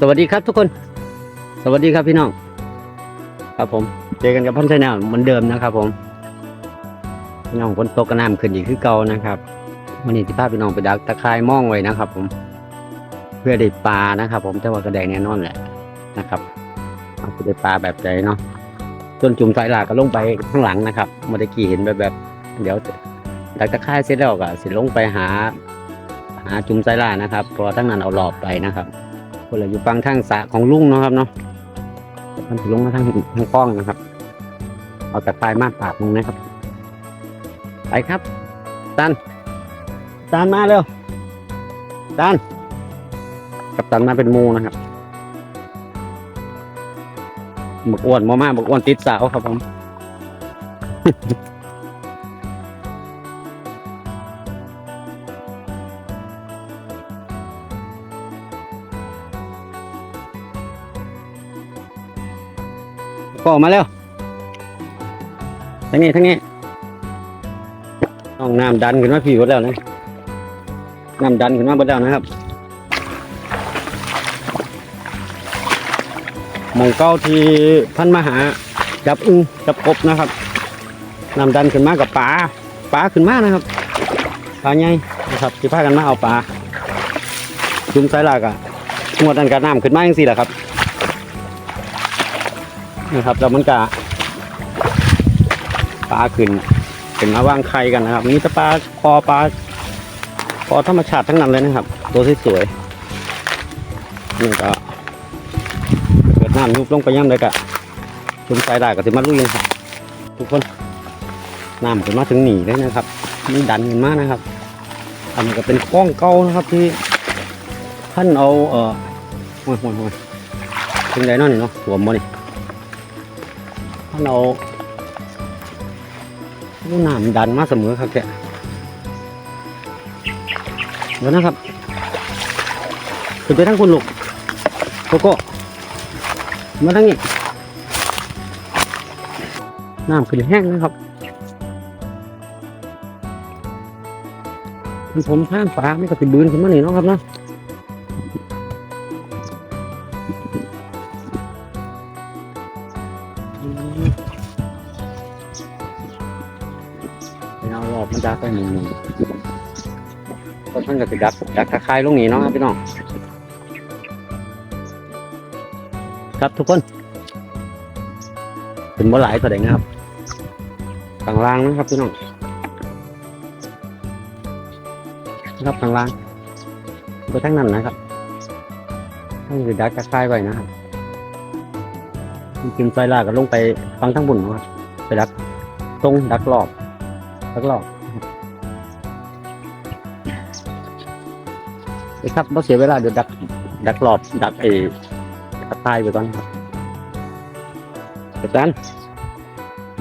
สวัสดีครับทุกคน สวัสดีครับพี่น้อง ครับผมเจอกันกับพันชแนลเหมือนเดิมนะครับ ผมพี่น้องฝนตกกระน้ำขึ้นอีกคือเก่านะครับวันนี้ที่พาพี่น้องไปดักตะไคร่มองไว้นะครับ ผม เพื่อได้ปลานะครับ ผมแต่ว่ากระแดงแน่นอนแหละนะครับเอาไปได้ปลาแบบใจเนาะจนจุ่มสายหลากก็ลงไปข้างหลังนะครับเมื่อกี้เห็นแบบแบบ เดี๋ยวดักตะไคร่เสร็จแล้วก็สิลงไปหา หาจุ่มสายหลานะครับเพราะทั้งนั้นเอาหลอบไปนะครับ คนละอยู่ฟังทางสระของลุงเนาะครับเนาะมันถึงลงมาทางทางป้องนะครับ เอาแต่ปลายมาปากมึงนะครับ ไปครับตันตันมาเร็วตันกับตันมาเป็นมูนะครับบกอ้วนมามาบกอ้วนติดสาวครับผม ก็มาแล้วทั้งนี้ทั้งนี้ต้องน้ำดันขึ้นมาพี่หมดแล้วนะน้ำดันขึ้นมาหมดแล้วนะครับหมองเก้าที่พันมาหาจับอึ้งจับกบนะครับน้ำดันขึ้นมากับปลาปลาขึ้นมานะครับปลาใหญ่นะครับที่พากันมาเอาปลาจุ่มสายหลักอะงวดนั้นกับน้ำขึ้นมาอย่างสี่แหละครับ นะครับแล้วมันก็ปลาขึ้นเป็นมาว่างไข่กันนะครับนี่จะปลาคอปลาคอธรรมชาติทั้งนั้นเลยนะครับ ตัวสวยๆนี่ก็เกิดน้ำยุบลงไปย่ำเลยกะชุมสายได้ก็จะมาลุยนะครับทุกคนน้ำขึ้นมาถึงหนีเลยนะครับนี่ดันขึ้นมานะครับอันนี้ก็เป็นคล้องเก่านะครับที่ท่านเอาเอ่อโอ้ยโอ้ยโอ้ยถึงไหนเนนี่เนาะหัวมันนี่ เราผู้น้ำดันมาเสมอครับแกเดี๋ยวนะครับขึ้นไปทั้งคุณลูกโกโก้มาทั้งนี้น้ำขึ้นแห้งนะครับผมข้างฟ้าไม่ก็ติบืนขึ้นมาหนิเนาะครับเนาะ พี่น้องรอบมันดักไปหนึ่งหนึ่งคนท่านก็จะดักดักตะไคร้ลงนี้เนาะครับพี่น้องครับทุกคนเป็นบ่หลายแสดงนะครับทางล่างนะครับพี่น้องนะครับทางล่างไปทั้งนั้นนะครับท่านจะดักตะไคร้ไว้นะครับกินไฟลากก็ลงไปฟังทั้งบุญนะครับไปดักตรงดักรอบ สักรอบไอ้ครับเราเสียเวลาเดี๋ยวดัก ดักรอบ ดักเอกระต่ายไปก่อนครับอาจารย์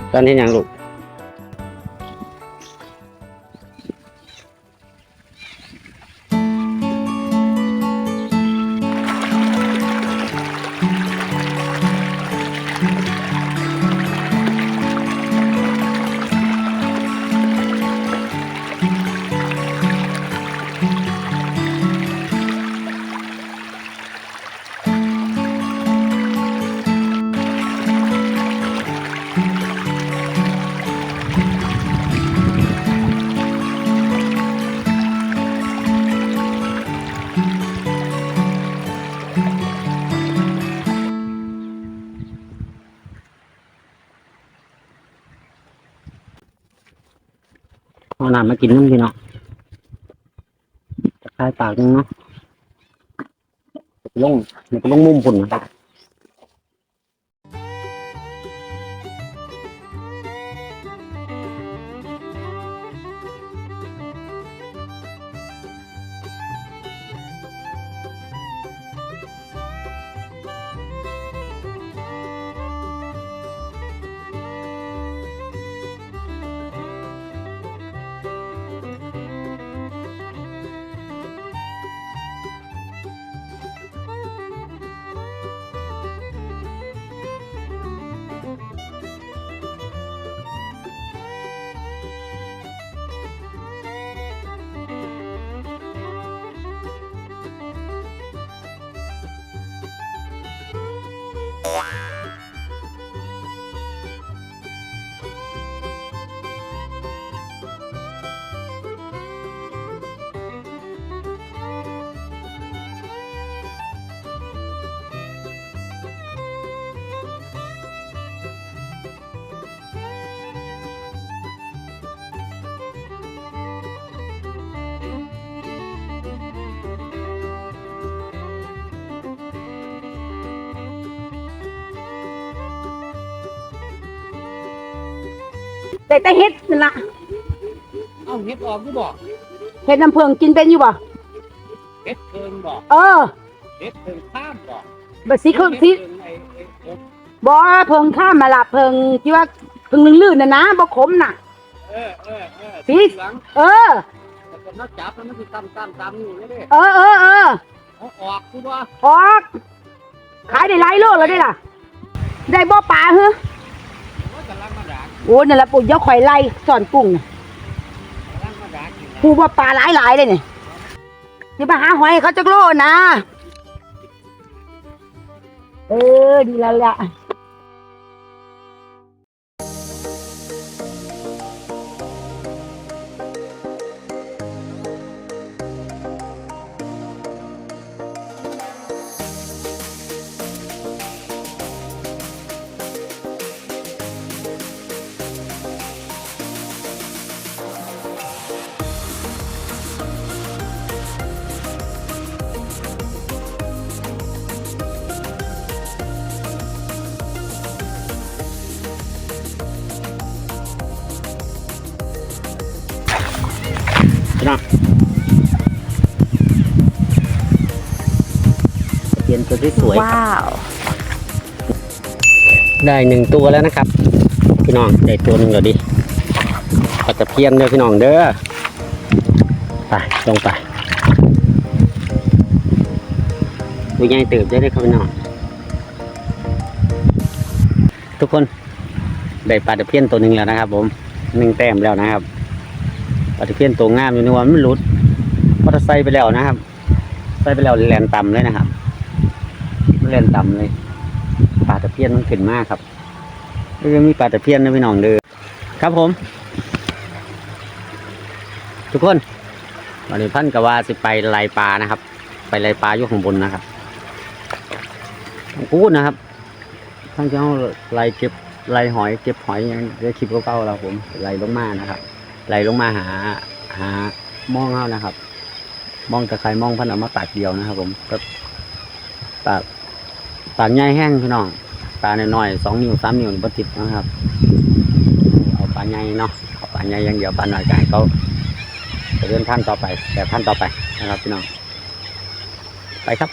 อาจารย์เห็นยังลูก น้ำมากินน้ำพี่เนาะตะไคร้ปากนึงเนาะลงมันก็ลงมุมผุนนะครับ Wow. แต่แต่เฮ็ดนั่นล่ะเอาเฮ็ดออกที่บอกเฮ็ดน้ำเพิงกินเป็นอยู่บ่เฮ็ดเพิงบอกเออเฮ็ดเพิงข้ามบอกบ่สิคือสิเฮ็ดเพิงไอ้ไอ้ไอ้บ่เพิงข้ามมาละเพิงที่ว่าเพิงลื่นๆน่ะนะบ่ขมน่ะเออเออเออสีเหลืองเออแต่ก็นักจับแล้วมันสิตำตำตำอยู่นี่เด้เออเออเออเอาออกคือว่าออกขายได้หลายโลแล้วได้ล่ะ ได้บ่ปลาเหรอ โอ้นี่นละปู่ย้อไข่ไล่สอนกุ้งน่ะปูว่าปลาหลายหลายๆเลยเนี่ยเดี๋ยวไปหาหอยเขาจะโล่นะ เออ ดีแล้วละ นตัวที่สวยว้าว ได้หนึ่งตัวแล้วนะครับ พี่น้องได้ตัวหนึ่งเดี๋ยวดิปลาตะเพียนเด้อพี่น้องเด้อไปลงไปตัวใหญ่ตื่นได้เลยครับพี่น้องทุกคนได้ปลาตะเพียนตัวหนึ่งแล้วนะครับ ผมหนึ่งแต้มแล้วนะครับปลาตะเพียนตัวงามอยู่ในวันมันหลุดมอเตอร์ไซค์ไปแล้วนะครับ ใส่ไปแล้วแลนต่ำเลยนะครับ แลนต่ำเลยปลาตะเพียนมันขึ้นมากครับก็ยังมีปลาตะเพียนนะพี่น้องเด้อครับผม ทุกคนวันนี้พันกว่าสิไปไล่ปลานะครับ ไปไล่ปลาอยู่ข้างบนนะครับพูดนะครับท่านจะเอาไล่เก็บไล่หอยเก็บหอยยังได้คลิปเก่าๆเราผมไล่ลงมานะครับไล่ลงมาหาหามองเขานะครับ มองตะไคร่มองพันเอามาปากเดียวนะครับ ผมก็ปาก ปาใหญ่แห้งพี่น้องปลาน้อยๆสองนิ้วสามนิ้วบ่ติดนะครับ เอาปลาใหญ่เนาะเอาปลาใหญ่อย่างเดียวปลาน้อยก็ให้เขาจะเดินท่านต่อไปแต่ท่านต่อไปนะครับพี่น้องไปครับ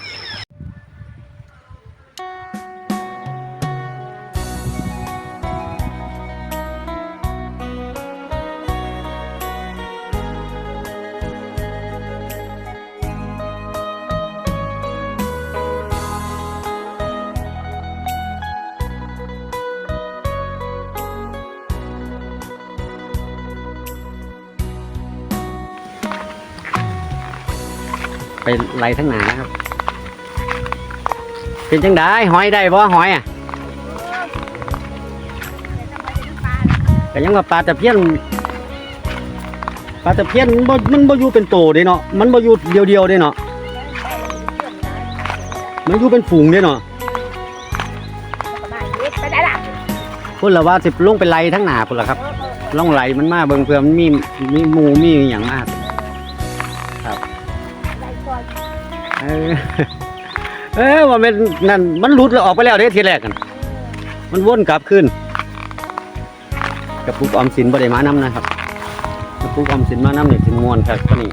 ไปไล่ทั้งหนาครับ เป็นจังได้หอยได้บ่หอยอะแต่ยังว่าปลาตะเพียนปลาตะเพียนมันบ่มันบ่อยู่เป็นโตเด้เนาะมันบ่อยู่เดียวๆเด้เนาะมันอยู่เป็นฝูงเด้เนาะพุ่นละว่าสิลงไปไล่ทั้งหนาพุ่นละครับลองไหลมันมาเบิ่งเพื่อมันมีมีหมูมีอย่างมาก เออว่ามันนั่นมันหลุดแล้วออกไปแล้วเด้ทีแรกกันมันวนกลับขึ้นกระปุกออมสินบริมาน้ำนะครับกระปุกออมสินมาน้ำเนี่ยสิมวนครับก็นี่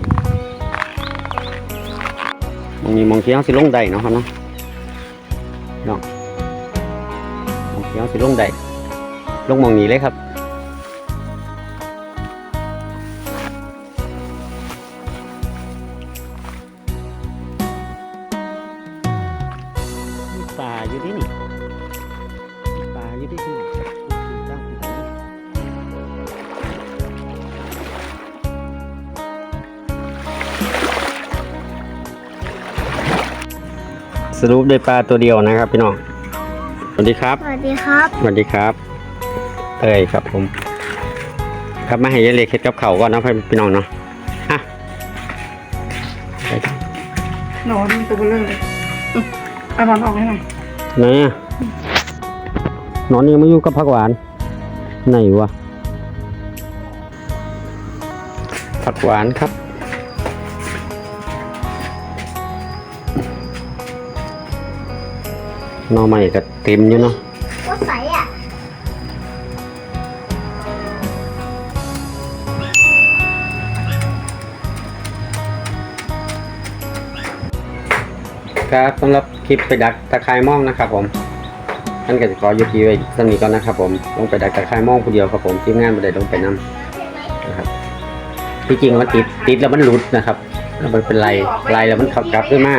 มองนี้มองเที่ยวสิลงได้เนาะครับเนาะเนาะมองเที่ยวสิลงได้ลงมองนี้เลยครับ ป่าอยู่ที่นี่มีป่าอยู่ที่นี่ตั้งอยู่ที่นี่สรุปได้ปลาตัวเดียวนะครับพี่น้องไปวัสดีครับ สวัสดีครับ สวัสดีครับเอ้ยครับผม ครับมาให้ยายเล็กเฮ็ดกับเขาวก่อนเนาะพี่น้องเนาะอะไปครับหนอนมันตัวเบลอเลย เอานอนออกให้หน่อยไหนอะนอนยังไม่อยู่กับผักหวาน ไหนวะผักหวานครับ หนอใหม่ก็เต็มอยู่เนาะ ก็ใสอะ ครับสำหรับคลิปไปดักตะไคร้ม่องนะครับ ผมท่านก็จะขอยุติไว้สำนี้ก่อนนะครับ ผมลงไปดักตะไคร้ม่องผู้เดียวครับผมทีมงานไม่ได้ลงไปนํนะครับที่จริงมันติดติดแล้วมันหลุดนะครับแล้วมันเป็นไรไรแล้วมันขับกลับขึ้นมา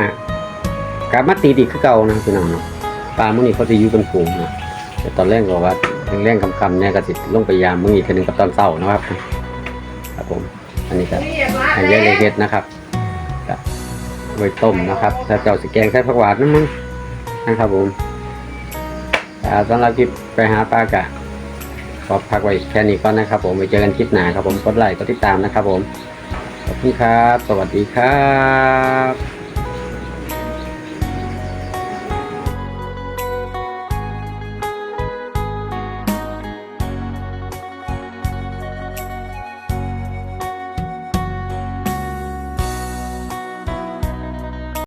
กลับมาตีดีคือเก่านะพี่น้องปลามื่อนี้เขาจะยู่เป็นฝูงนะแต่ตอนแรกบอกว่าแรงๆคำเนี่ยก็สิลงไปยามมื่อนี้ทีหนึงกับตอนเศร้านะครับ ครับผม อันนี้ก็อันนี้เลยเฮ็ดนะครับ ว้ต้มนะครับถ้าเจ้าสิแกงใส่ผักหวานนั่นมั้งนะครับผมอ่าสำหรับคลิปไปหาปลากะขอพักไว้แค่นี้ก่อนนะครับ ผมไปเจอกันคลิปหน้าครับผมกดไลค์กดติดตามนะครับผมขอบคุณครับ สวัสดีครับ